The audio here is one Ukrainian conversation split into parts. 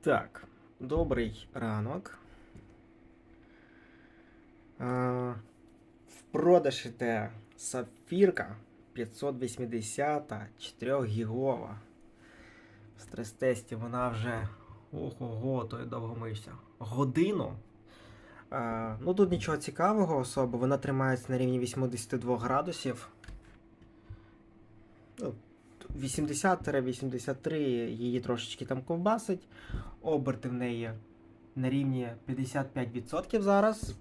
Так, добрий ранок. А, в продаж іде сапфірка 580 4 гігова. В стрес-тесті вона вже ого-го, то й довго мився. Годину. А, ну тут нічого цікавого особо, вона тримається на рівні 82 градусів. Ну, 80-83 її трошечки там ковбасить. Оберти в неї на рівні 55% зараз.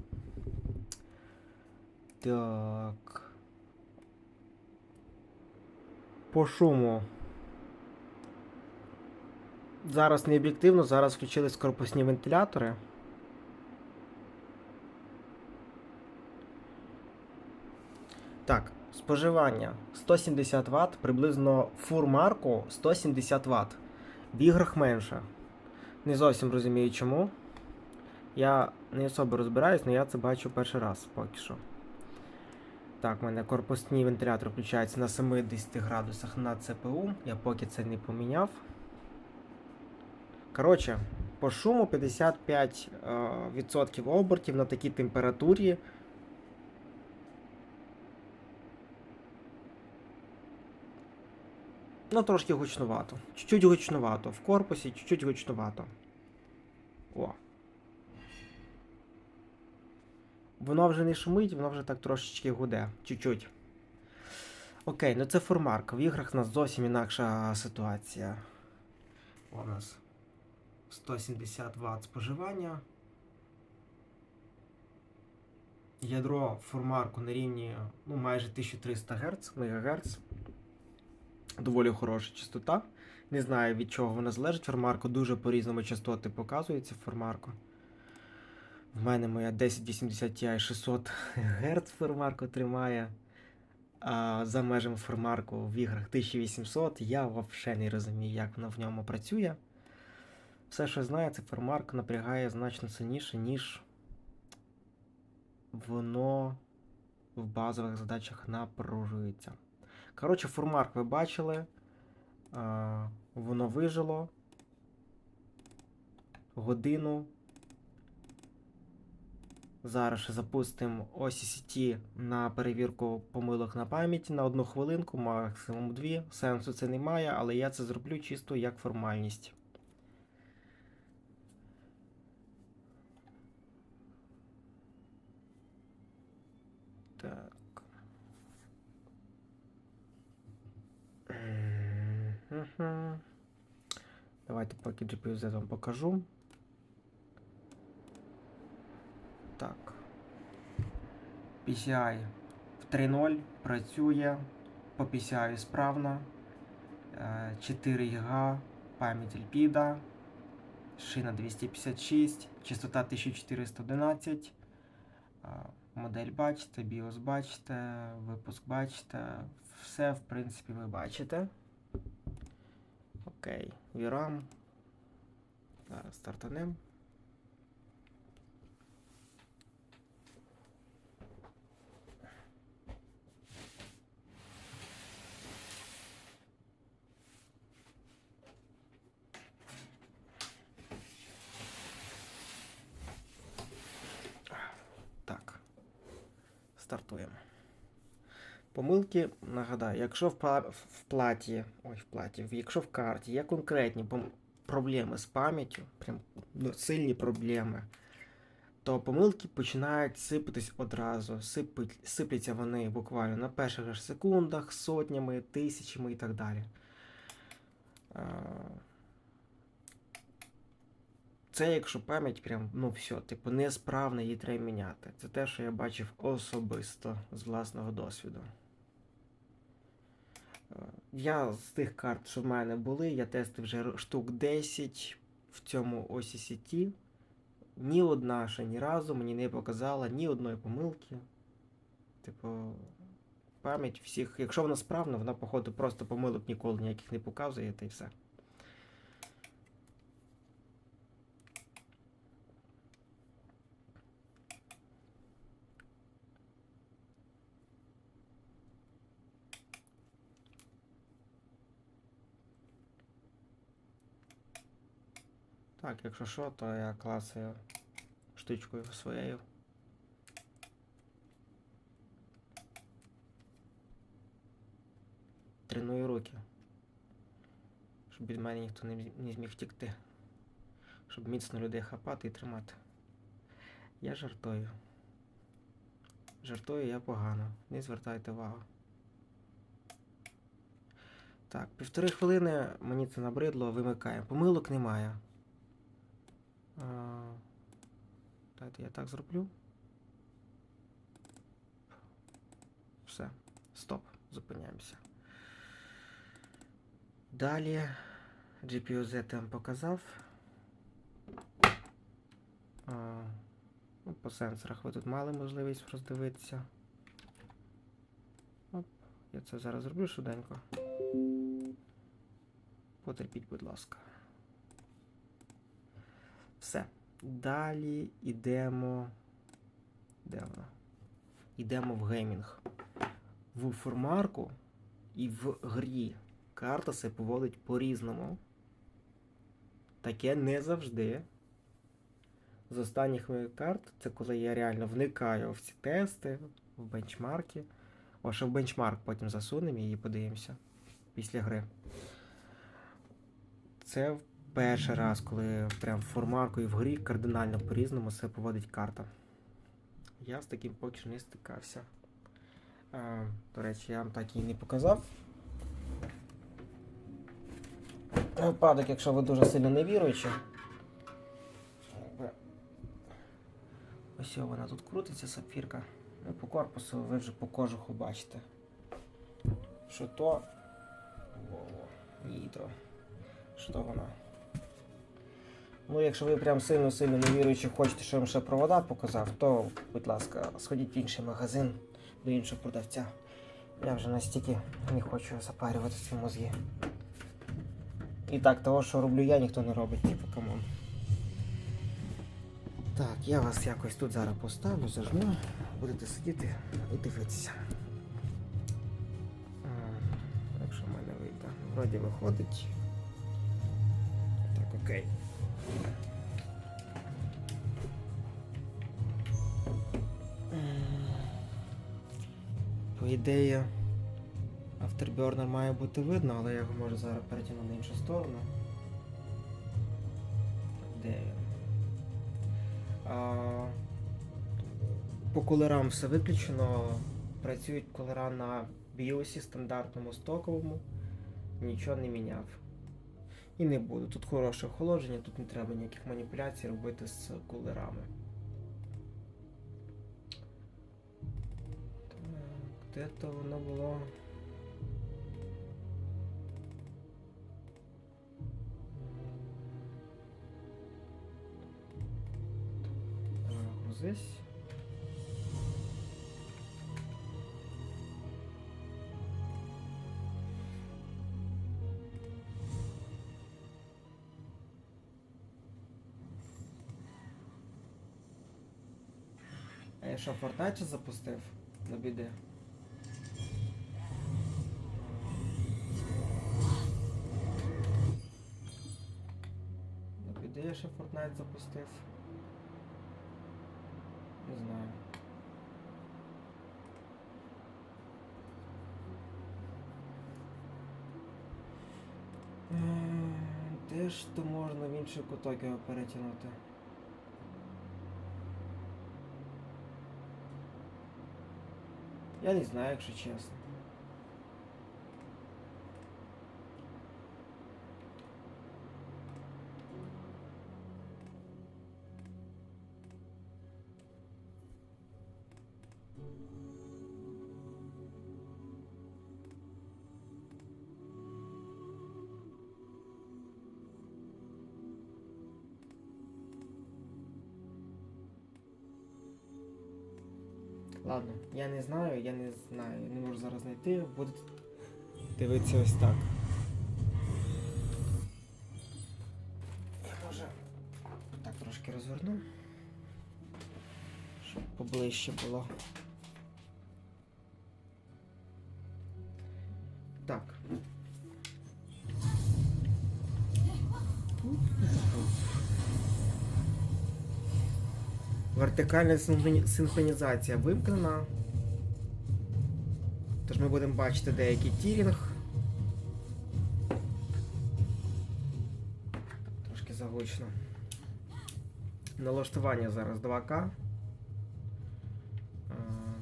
Так. По шуму. Зараз не об'єктивно, зараз включились корпусні вентилятори. Так, споживання 170 Вт, приблизно фурмарку 170 Вт. В іграх менше. Не зовсім розумію чому. Я не особо розбираюсь, але я це бачу перший раз поки що. Так, в мене корпусні вентилятори включаються на 70 градусах на ЦПУ. Я поки це не поміняв. Коротше, по шуму 55% е, обертів на такій температурі. Ну, трошки гучнувато. Чуть-чуть гучнувато. В корпусі чуть-чуть гучнувато. О. Воно вже не шумить, воно вже так трошечки гуде. Чуть-чуть. Окей, ну це формарка. В іграх у нас зовсім інакша ситуація. У нас 170 Вт споживання. Ядро формарку на рівні ну, майже 1300 Гц, МГц. Доволі хороша частота. Не знаю від чого вона залежить. Формарку дуже по-різному частоти показується формарку. В мене моя 1080 Ti 600 Гц формарку тримає. А за межами формарку в іграх 1800. Я взагалі не розумію, як вона в ньому працює. Все, що знаю, це формарка напрягає значно сильніше, ніж воно в базових задачах напружується. Коротше, формарк ви бачили. А, воно вижило. Годину. Зараз ще запустимо OCCT на перевірку помилок на пам'яті на одну хвилинку, максимум дві. Сенсу це немає, але я це зроблю чисто як формальність. Так. Мгм. Давайте поки GPU-Z вам покажу. Так. PCI в 3.0 працює. По PCI справно. Е, 4 ГБ, пам'ять LPIDA, шина 256, частота 1411. Е, Модель бачите, BIOS бачите, випуск бачите. Все, в принципі, ви бачите. Окей, VRAM. Зараз стартанем. Так. Стартуємо. Помилки, нагадаю, якщо в, платі, ой, в платі, якщо в карті є конкретні проблеми з пам'яттю, прям ну, сильні проблеми, то помилки починають сипатись одразу. Сипить, сипляться вони буквально на перших ж секундах, сотнями, тисячами і так далі. Це якщо пам'ять прям, ну все, типу, несправна, її треба міняти. Це те, що я бачив особисто з власного досвіду. Я з тих карт, що в мене були, я тестив вже штук 10 в цьому OCCT. Ні одна ще ні разу мені не показала ні одної помилки. Типу, пам'ять всіх, якщо вона справна, вона, походу, просто помилок ніколи ніяких не показує, та й все. Так, якщо що, то я клацаю штучкою своєю. Треную руки. Щоб від мене ніхто не, не зміг втікти. Щоб міцно людей хапати і тримати. Я жартую. Жартую я погано. Не звертайте увагу. Так, півтори хвилини мені це набридло, вимикаємо. Помилок немає. Дайте я так зроблю. Все. Стоп. Зупиняємося. Далі GPU-Z я вам показав. А, ну, по сенсорах ви тут мали можливість роздивитися. Оп, я це зараз зроблю швиденько. Потерпіть, будь ласка. Все. Далі йдемо. Де вона? Йдемо в геймінг. В формарку і в грі карта себе поводить по-різному. Таке не завжди. З останніх моїх карт, це коли я реально вникаю в ці тести, в бенчмарки. О, ще в бенчмарк потім засунемо і подивимося після гри. Це перший раз, коли прям і в грі кардинально по-різному себе поводить карта. Я з таким поки що не стикався. А, до речі, я вам так і не показав. На Випадок, якщо ви дуже сильно не віруючі. Ось вона тут крутиться, сапфірка. Ну, по корпусу ви вже по кожуху бачите. Що то. Во-во. Що то вона. Ну, якщо ви прям сильно-сильно не віруючи, хочете, щоб я вам ще провода показав, то, будь ласка, сходіть в інший магазин до іншого продавця. Я вже настільки не хочу запарювати ці мозги. І так, того, що роблю я, ніхто не робить, типу, камон. Так, я вас якось тут зараз поставлю, зажму, будете сидіти і дивитися. Якщо в мене вийде. Вроді виходить. Так, окей. По ідеї, Afterburner має бути видно, але я його можу зараз перетягну на іншу сторону. Де він? По кулерам все виключено. Працюють кулера на біосі стандартному стоковому. Нічого не міняв. І не буду. Тут хороше охолодження, тут не треба ніяких маніпуляцій робити з кулерами. Де то воно було? Грузись. Я що, Fortnite запустив? На біди. Ще Fortnite запустив. Не знаю. Ем, Де ж то можна в інший куток його перетягнути? Я не знаю, якщо чесно. Ладно, я не знаю, я не знаю, не можу зараз знайти, буду дивитися ось так. Я може так трошки розверну, щоб поближче було. Вертикальна синхронізація вимкнена. Тож ми будемо бачити деякий тірінг. Трошки загучно. Налаштування зараз 2К. Е,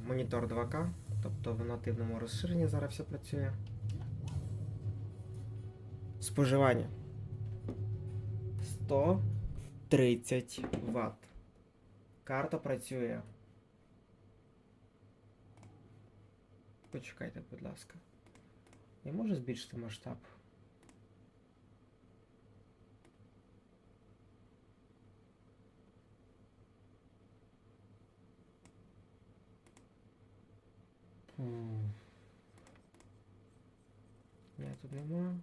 Монітор 2К, тобто в нативному розширенні зараз все працює. Споживання 130 Вт. Карта працює. Почекайте, будь ласка. Я можу збільшити масштаб? М. Ні, тут нема.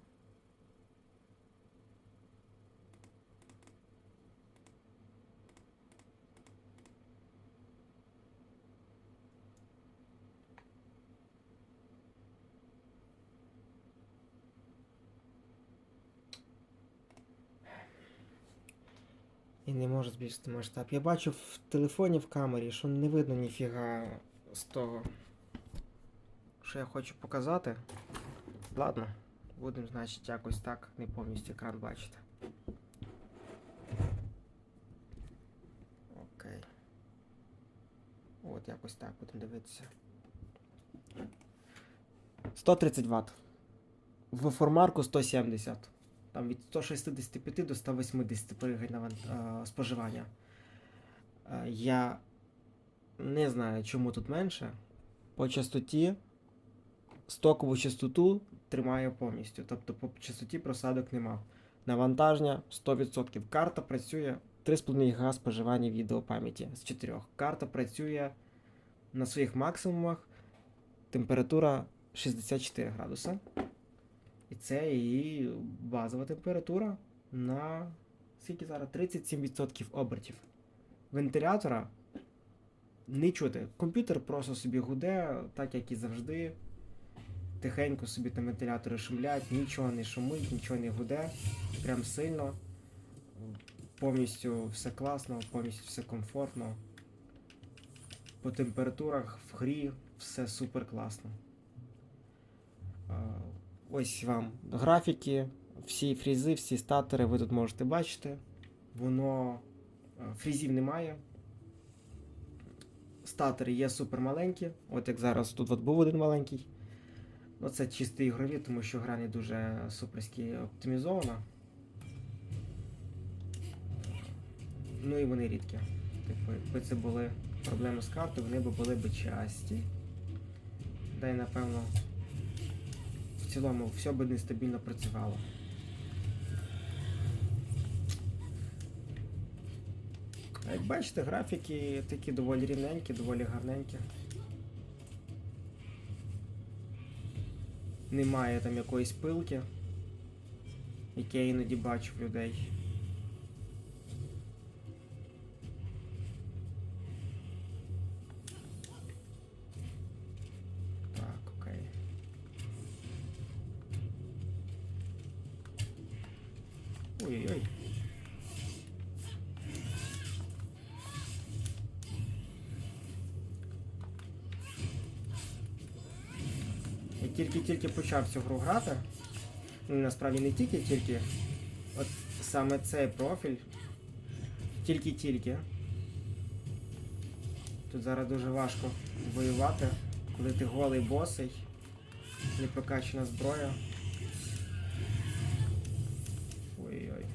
І не можу збільшити масштаб. Я бачу в телефоні в камері, що не видно ніфіга з того, що я хочу показати. Ладно, будемо, значить, якось так не повністю екран бачити. Окей. От якось так будемо дивитися. 130 Вт. В формарку 170. Там від 165 до 180 пригає на ван- е, споживання. Е, Я не знаю, чому тут менше. По частоті стокову частоту тримає повністю. Тобто по частоті просадок нема. Навантаження 100%. Карта працює 3,5 ГБ споживання відеопам'яті з 4. Карта працює на своїх максимумах. Температура 64 градуса. І це її базова температура на скільки зараз? 37% обертів. Вентилятора не чути. Комп'ютер просто собі гуде, так як і завжди. Тихенько собі там вентилятори шумлять, нічого не шумить, нічого не гуде. Прям сильно. Повністю все класно, повністю все комфортно. По температурах в грі все супер класно. Ось вам графіки, всі фрізи, всі статери ви тут можете бачити. Воно е, фрізів немає. Статери є супер маленькі. От як зараз тут от був один маленький. Ну, це чисто ігрові, тому що гра не дуже суперськи оптимізована. Ну і вони рідкі. Типу, якби це були проблеми з картою, вони б були б часті. Да й напевно в цілому все би нестабільно працювало. Як бачите, графіки такі доволі рівненькі, доволі гарненькі. Немає там якоїсь пилки, яке я іноді бачу в людей. Тільки-тільки почав цю гру грати. Ну, насправді не тільки-тільки. От саме цей профіль. Тільки-тільки. Тут зараз дуже важко воювати, коли ти голий босий, не прокачана зброя. Ой-ой.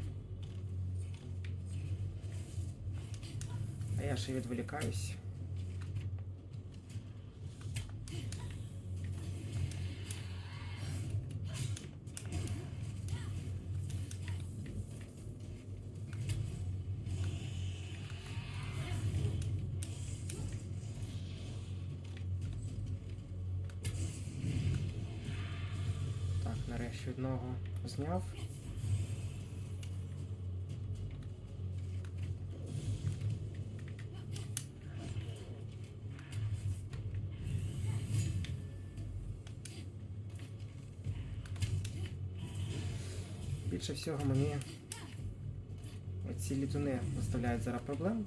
А я ще відволікаюсь. Одного зняв. Більше всього мені оці літуни доставляють зараз проблем.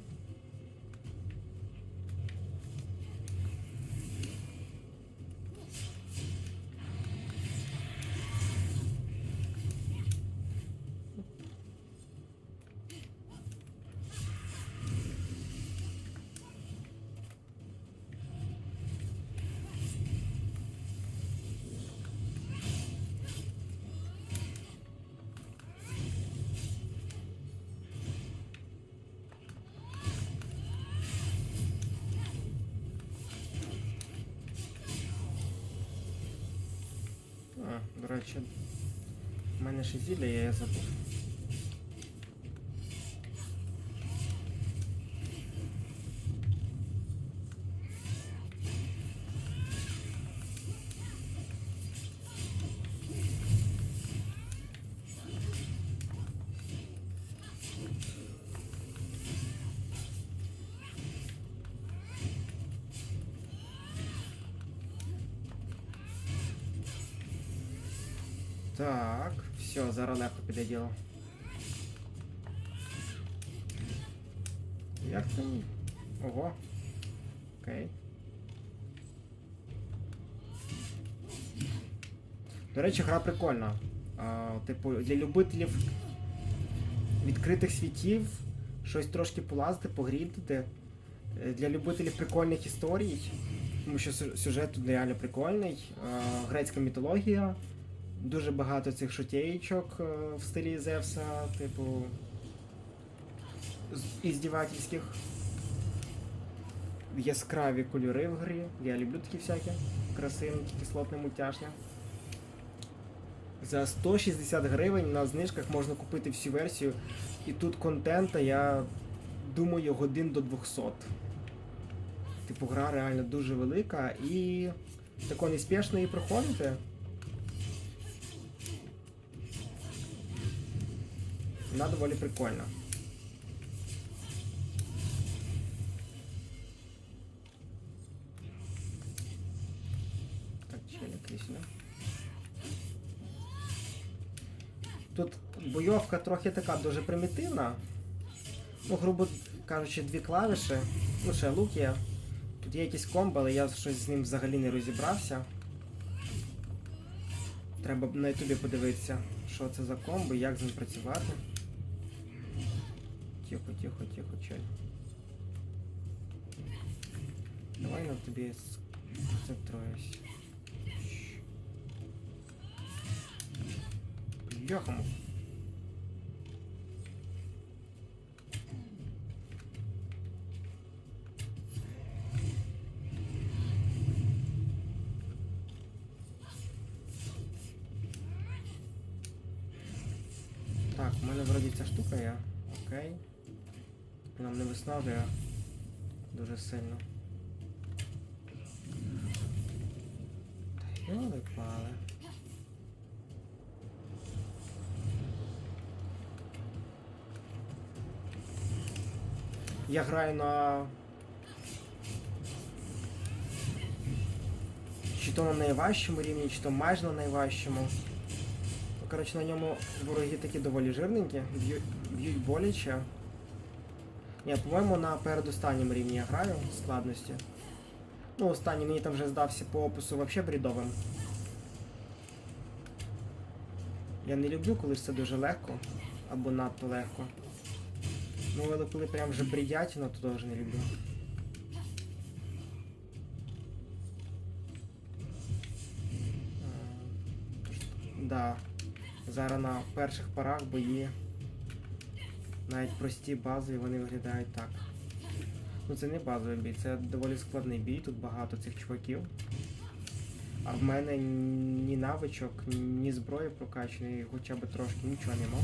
Речі, в мене ще зілля, я забув. Діло. Як там? Ого. Окей. До речі, гра прикольна. А, типу, для любителів відкритих світів щось трошки полазити, погрітити. Е, Для любителів прикольних історій, тому що сюжет тут реально прикольний. А, грецька мітологія. Дуже багато цих шутєєчок е, в стилі Зевса, типу. Іздівательських. Яскраві кольори в грі. Я люблю такі всякі красивенькі, кислотні, мультяшні. За 160 гривень на знижках можна купити всю версію. І тут контента, я думаю, годин до 200. Типу, гра реально дуже велика і тако неспішно її проходити. Вона доволі прикольна. Так, челик сюди. Тут бойовка трохи така дуже примітивна. Ну, грубо кажучи, дві клавіші. Ну, ще лук є. Тут є якісь комбо, але я щось з ним взагалі не розібрався. Треба на ютубі подивитися, що це за комбо, як з ним працювати. Тихо, тихо, тихо, чель. Давай на тобі сконцентруюсь. Бляхому. Не виснажує дуже сильно. Та йоли пали. Я граю на. Чи то на найважчому рівні, чи то майже на найважчому. Ну, Коротше, на ньому вороги такі доволі жирненькі, б'ють боляче. Ні, по-моєму, на передостанньому рівні я граю складності. Ну, останній мені там вже здався по опису взагалі брідовим. Я не люблю, коли все дуже легко або надто легко. Ну, але коли прям вже бредятіно, то теж не люблю. Е, Да. Зараз на перших порах бої. Навіть прості базові вони виглядають так. Ну це не базовий бій, це доволі складний бій, тут багато цих чуваків. А в мене ні навичок, ні зброї прокачаної, хоча б трошки нічого нема.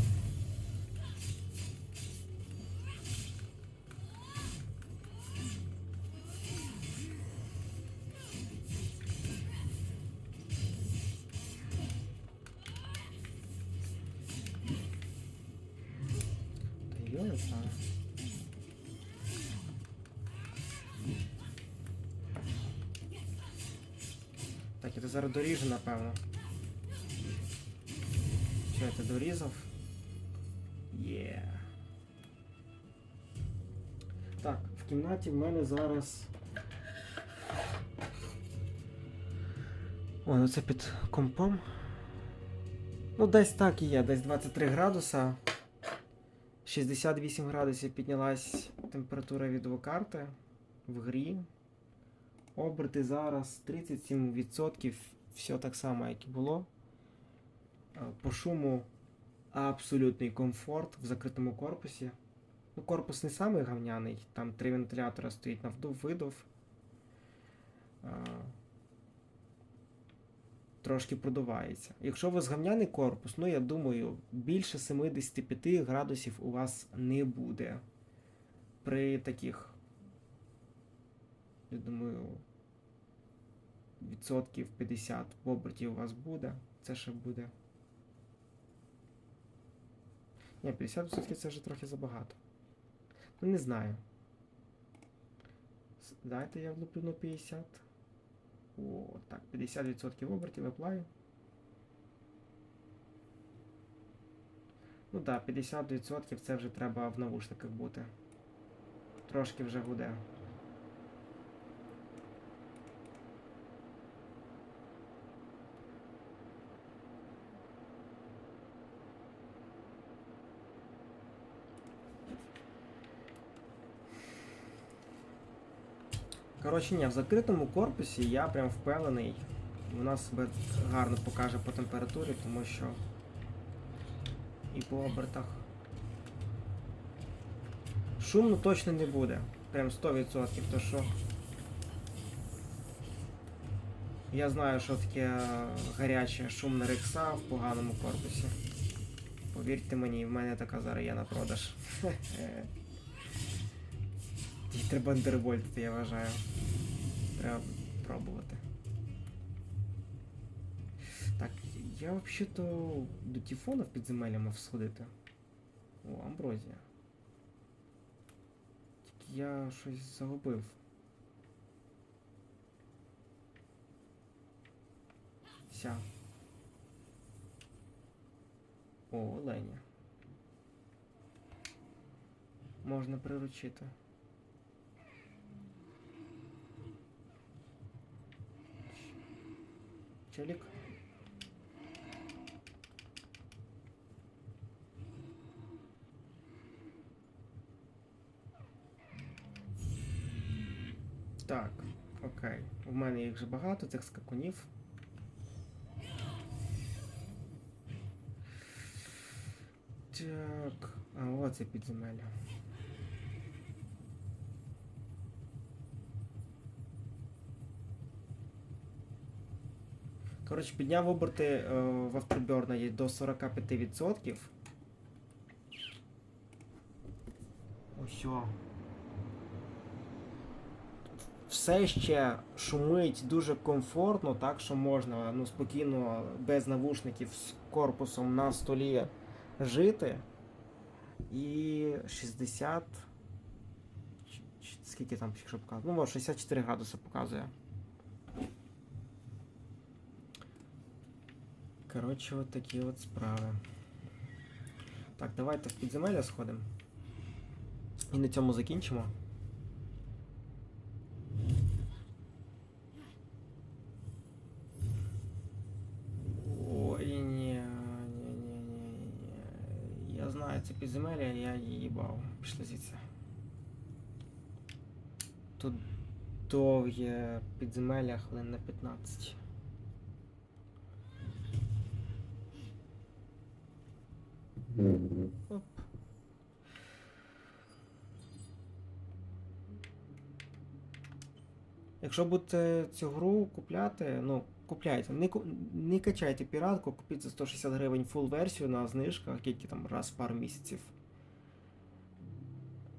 Кімнаті в мене зараз. О, ну це під компом. Ну, десь так і є, десь 23 градуса. 68 градусів піднялась температура відеокарти в грі. Оберти зараз 37%, все так само, як і було. Е, По шуму абсолютний комфорт в закритому корпусі. Ну, корпус не самий говняний, там три вентилятора стоїть на вдув видув. Трошки продувається. Якщо у вас гавняний корпус, ну я думаю, більше 75 градусів у вас не буде. При таких, я думаю, відсотків 50 в оберті у вас буде. Це ще буде. Ні, 50% це вже трохи забагато. Ну, не знаю. Дайте я влуплю на 50. О, так, 50% обертів виплаю. Ну так, 50% це вже треба в навушниках бути. Трошки вже гуде. Коротше, ні, в закритому корпусі я прям впевнений. Вона себе гарно покаже по температурі, тому що і по обертах. Шумно точно не буде. Прям 100%, то що. Я знаю, що таке гаряче шумна рекса в поганому корпусі. Повірте мені, в мене така зараз є на продаж. Їй треба андервольтити, я вважаю. Треба пробувати. Так, я взагалі-то до Тіфона в підземелля мав сходити. О, Амброзія. Тільки я щось загубив. Ся. О, оленя. Можна приручити. Челік. Так, окей. У мене їх вже багато, цих скакунів. Так. А, оце підземелля. Коротше, підняв оберти е, в автоберна до 45%. Ось. Все ще шумить дуже комфортно, так що можна ну, спокійно, без навушників з корпусом на столі жити. І 60. чи- чи- Скільки там показує? Ну, 64 градуси показує. Коротше, от такі от справи. Так, давайте в підземелля сходимо. І на цьому закінчимо. Ой, ні, ні, ні, ні. Я знаю це підземелля, я їбав. Пішли звідси. Тут довге підземелля хвилин на 15. Якщо будете цю гру купляти, ну, купляйте. Не, не качайте піратку, купіть за 160 гривень фул версію на знижках, тільки там раз в пару місяців.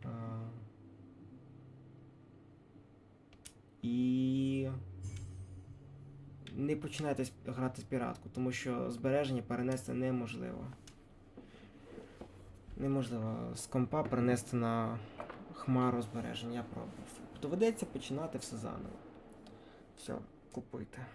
А, І не починайте грати з піратку, тому що збереження перенести неможливо. Неможливо з компа перенести на хмару збереження. Я пробував. Доведеться починати все заново. Все, купуйте.